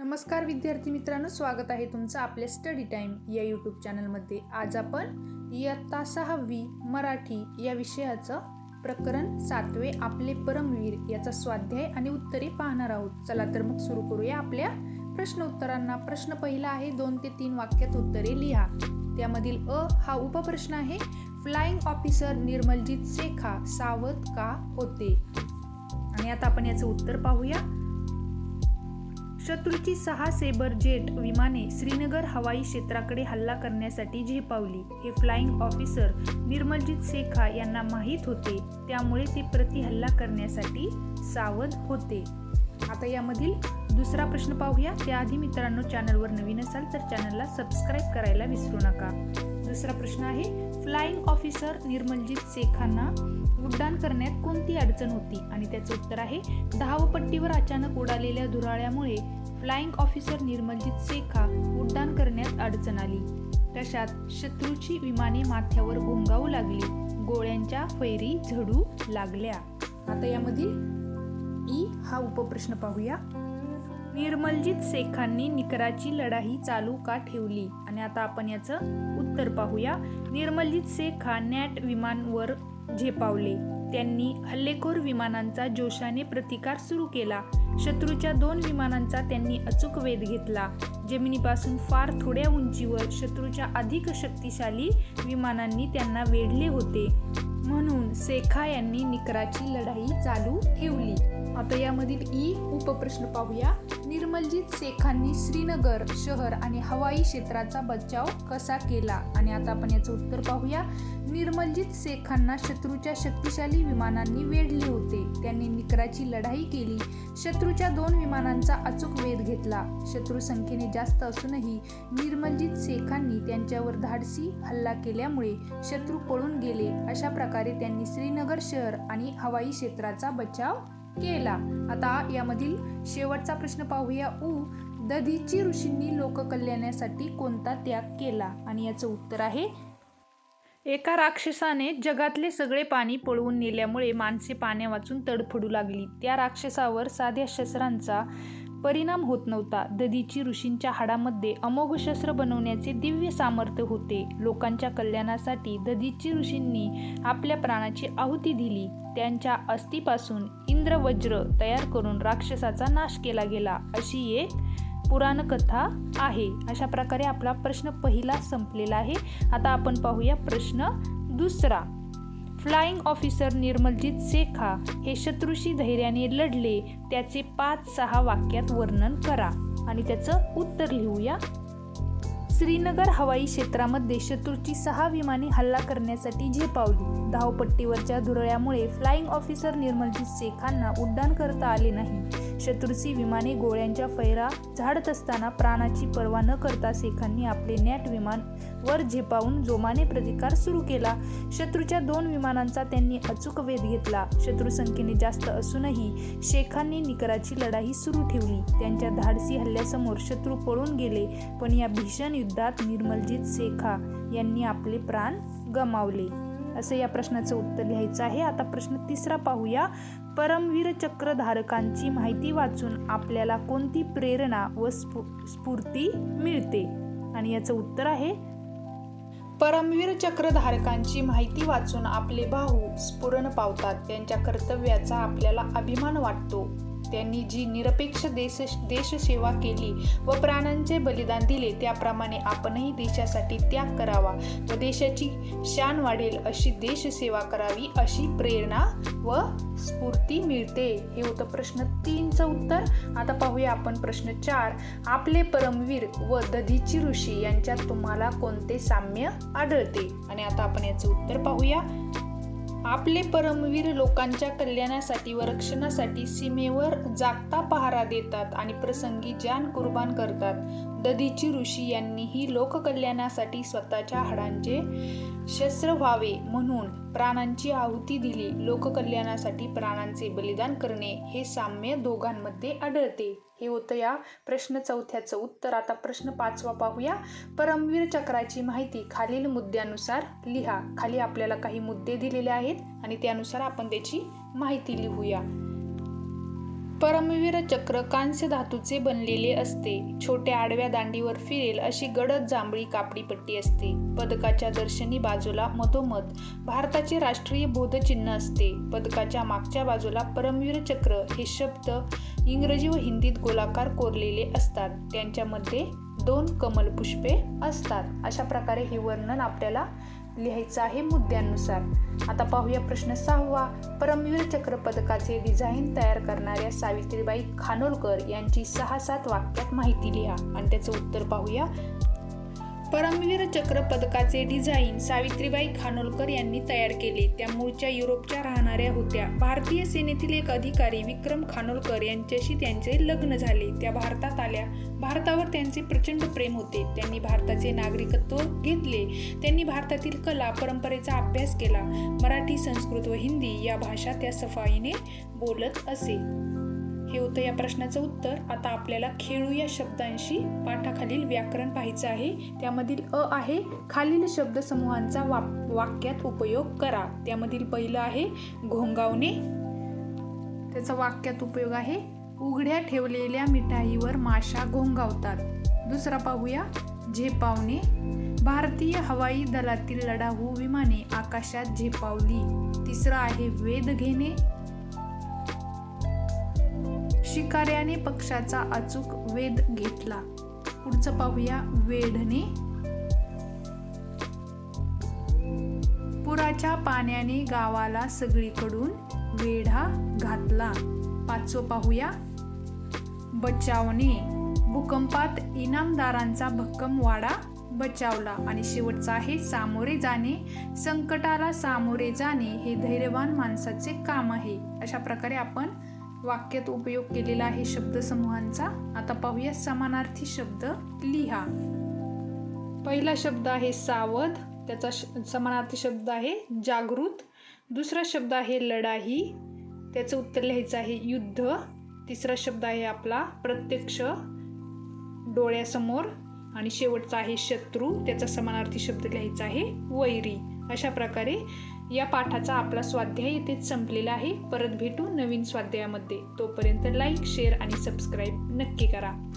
नमस्कार विद्यार्थी मित्रांनो स्वागत आहे तुमचं आपल्या स्टडी टाईम या यूट्यूब चॅनलमध्ये आज आपण इयत्ता सहावी मराठी या विषयाचं प्रकरण सातवे आपले परमवीर याचा स्वाध्याय आणि उत्तरे पाहणार आहोत. चला तर मग सुरू करूया आपल्या प्रश्न उत्तरांना प्रश्न पहिला आहे दोन ते तीन वाक्यात उत्तरे लिहा. त्यामधील अ हा उपप्रश्न आहे फ्लाइंग ऑफिसर निर्मलजीत शेखा सावध का होते? आणि आता आपण याचं उत्तर पाहूया. शत्रूची सहा सेबर जेट विमाने श्रीनगर हवाई क्षेत्राकडे हल्ला करण्यासाठी झेपावली. हे फ्लाइंग ऑफिसर निर्मलजीत शेखा यांना माहीत होते. त्यामुळे ते प्रति हल्ला करण्यासाठी सावध होते. आता यामधील दुसरा प्रश्न पाहूया. त्याआधी मित्रांनो चॅनलवर नवीन असाल तर चॅनलला सबस्क्राईब करायला विसरू नका. दुसरा प्रश्न आहे फ्लाइंग ऑफिसर निर्मलजीत शेखांना उड्डाण करण्यात कोणती अडचण होती? आणि त्याचं उत्तर आहे धावपट्टीवर अचानक उडालेल्या धुराळ्यामुळे फ्लाइंग ऑफिसर निर्मलजीत शेखा उड्डाण करण्यात अडचण आली. तशात शत्रूची विमाने माथ्यावर घोंगावू लागली. गोळ्यांच्या फैरी झडू लागल्या. आता यामधील ई हा उपप्रश्न पाहूया. निर्मलजीत शेखांनी निकराची लढाई चालू का ठेवली? आणि आता आपण याचं उत्तर पाहूया. निर्मलजीत शेख हा नॅट विमानवर झेपावले. त्यांनी हल्लेखोर विमानांचा जोशाने प्रतिकार सुरू केला. शत्रूच्या दोन विमानांचा त्यांनी अचूक वेध घेतला. जमिनीपासून फार थोड्या उंचीवर शत्रूच्या अधिक शक्तिशाली विमानांनी त्यांना वेढले होते. म्हणून शेखा यांनी निकराची लढाई चालू ठेवली. आता यामधील ई उपप्रश्न पाहूया. निर्मलजीत शेखांनी श्रीनगर शहर आणि हवाई क्षेत्राचा बचाव कसा केला? आणि आता आपण याचं उत्तर पाहूया. निर्मलजीत शेखांना शत्रूच्या शक्तिशाली विमानांनी वेढले होते. त्यांनी निकराची लढाई केली. शत्रूच्या दोन विमानांचा अचूक वेध घेतला. शत्रू संख्येने जास्त असूनही निर्मलजीत शेखांनी त्यांच्यावर धाडसी हल्ला केल्यामुळे शत्रू पळून गेले. अशा प्रकारे त्यांनी श्रीनगर शहर आणि हवाई क्षेत्राचा बचाव केला. आता यामधील शेवटचा प्रश्न पाहूया. उ. दधीची ऋषींनी लोककल्याणासाठी कोणता त्याग केला? आणि याचं उत्तर आहे एका राक्षसाने जगातले सगळे पाणी पळवून नेल्यामुळे माणसे पाण्या वाचून तडफडू लागली. त्या राक्षसावर साध्या शस्त्रांचा परिणाम होत नव्हता. दधीची ऋषींच्या हाडामध्ये अमोघ शस्त्र बनवण्याचे दिव्य सामर्थ्य होते. लोकांच्या कल्याणासाठी दधीची ऋषींनी आपल्या प्राणाची आहुती दिली. त्यांच्या अस्थीपासून इंद्रवज्र तयार करून राक्षसाचा नाश केला गेला. अशी एक पुराणकथा आहे. अशा प्रकारे आपला प्रश्न पहिला संपलेला आहे. आता आपण पाहूया प्रश्न दुसरा. फ्लाइंग ऑफिसर निर्मलजीत शेखा हे शत्रूशी धैर्याने लढले. त्याचे पाच सहा वाक्यात वर्णन करा. आणि त्याचं उत्तर लिहूया. श्रीनगर हवाई क्षेत्रामध्ये शत्रूची सहा विमाने हल्ला करण्यासाठी झेपावली. धावपट्टीवरच्या धुरळ्यामुळे फ्लाइंग ऑफिसर निर्मलजीत शेखांना उड्डाण करता आले नाही. शत्रूची विमाने गोळ्यांच्या फैरा झाडत असताना प्राणाची पर्वा न करता शेखांनी आपले नॅट विमान वर झेपावून जोमाने प्रतिकार सुरू केला. शत्रूच्या दोन विमानांचा त्यांनी अचूक वेध घेतला. शत्रू संख्येने जास्त असूनही शेखांनी निकराची लढाई सुरू ठेवली. त्यांच्या धाडसी हल्ल्यासमोर शत्रू पळून गेले पण या भीषण युद्धात निर्मलजीत शेखा यांनी आपले प्राण गमावले. असं या प्रश्नाचं उत्तर लिहायचं आहे. आता प्रश्न तिसरा पाहूया. परमवीर चक्रधारकांची माहिती वाचून आपल्याला कोणती प्रेरणा व स्फू स्फूर्ती मिळते? आणि याचं उत्तर आहे. परमवीर चक्रधारकांची माहिती वाचून आपले भाऊ स्फुरण पावतात. त्यांच्या कर्तव्याचा आपल्याला अभिमान वाटतो. त्यांनी जी निरपेक्ष देश देशसेवा केली व प्राणांचे बलिदान दिले त्याप्रमाणे आपणही देशासाठी त्याग करावा व देशाची शान वाढेल अशी देशसेवा करावी अशी प्रेरणा व स्फूर्ती मिळते. हे होतं प्रश्न तीनचं उत्तर. आता पाहूया आपण प्रश्न चार. आपले परमवीर व दधीची ऋषी यांच्यात तुम्हाला कोणते साम्य आढळते? आणि आता आपण याचं उत्तर पाहूया. आपले परमवीर लोकांच्या कल्याणासाठी व रक्षणासाठी सीमेवर जागता पहारा देतात आणि प्रसंगी जान कुर्बान करतात. दधीची ऋषी यांनीही लोककल्याणासाठी स्वतःच्या हाडांचे शस्त्र व्हावे म्हणून प्राणांची आहुती दिली. लोककल्याणासाठी प्राणांचे बलिदान करणे हे साम्य दोघांमध्ये आढळते. हे होतं या प्रश्न चौथ्याचं उत्तर. आता प्रश्न पाचवा पाहूया. परमवीर चक्राची माहिती खालील मुद्द्यानुसार लिहा. खाली आपल्याला काही मुद्दे दिलेले आहेत. आणि त्यानुसार आपण त्याची माहिती लिहूया. परमवीर चक्र कांस्य धातूचे बनलेले असते. छोट्या आडव्या दांडीवर फिरेल अशी गडद जांभळी कापडी पट्टी असते. पदकाच्या दर्शनी बाजूला मधोमध भारताचे राष्ट्रीय बोधचिन्ह असते. पदकाच्या मागच्या बाजूला परमवीर चक्र हे शब्द इंग्रजी व हिंदीत गोलाकार कोरलेले असतात. त्यांच्यामध्ये दोन कमलपुष्पे असतात. अशा प्रकारे हे वर्णन आपल्याला लिहायचं आहे मुद्द्यांनुसार. आता पाहूया प्रश्न सहावा. परमवीर चक्र पदकाचे डिझाईन तयार करणाऱ्या सावित्रीबाई खानोलकर यांची सहा सात वाक्यात माहिती लिहा. आणि त्याचं उत्तर पाहूया. परमवीर चक्र पदकाचे डिझाईन सावित्रीबाई खानोलकर यांनी तयार केले. त्या मूळच्या युरोपच्या राहणाऱ्या होत्या. भारतीय सेनेतील एक अधिकारी विक्रम खानोलकर यांच्याशी त्यांचे लग्न झाले. त्या भारतात आल्या. भारतावर त्यांचे प्रचंड प्रेम होते. त्यांनी भारताचे नागरिकत्व घेतले. त्यांनी भारतातील कला परंपरेचा अभ्यास केला. मराठी संस्कृत व हिंदी या भाषा त्या सफाईने बोलत असे. हे होतं या प्रश्नाचं उत्तर. आता आपल्याला खेळू या शब्दांशी. पाठाखालील व्याकरण पाहायचं आहे. त्यामधील अ आहे खालील शब्दसमूहांचा वा वाक्यात उपयोग करा. त्यामधील पहिलं आहे घोंगावणे. त्याचा वाक्यात उपयोग आहे उघड्या ठेवलेल्या मिठाईवर माशा घोंगावतात. दुसरा पाहूया झेपावणे. भारतीय हवाई दलातील लढाऊ विमाने आकाशात झेपावली. तिसरा आहे वेध घेणे. शिकाऱ्याने पक्षाचा अचूक वेध घेतला. पुढचं पाहूया वेढणे. पुराच्या पाण्याने गावाला सगळीकडून वेढा घातला. पाचवं पाहूया. बचावणे. भूकंपात इनामदारांचा भक्कम वाडा बचावला आणि शेवटचा आहे सामोरे जाणे. संकटाला सामोरे जाणे हे धैर्यवान माणसाचे काम आहे. अशा प्रकारे आपण वाक्यात उपयोग केलेला आहे शब्दसमूहांचा आता पाहूया समानार्थी शब्द लिहा. पहिला शब्द आहे सावध त्याचा श समानार्थी शब्द आहे जागृत. दुसरा शब्द आहे लढाई त्याचं उत्तर लिहायचं आहे युद्ध. तिसरा शब्द आहे आपला प्रत्यक्ष डोळ्यासमोर. आणि शेवटचा आहे शत्रू त्याचा समानार्थी शब्द लिहायचा आहे वैरी. अशा प्रकारे या पाठाचा आपला स्वाध्याय इथेच संपलेला आहे. परत भेटू नवीन स्वाध्यायामध्ये. तोपर्यंत लाईक शेअर आणि सबस्क्राईब नक्की करा.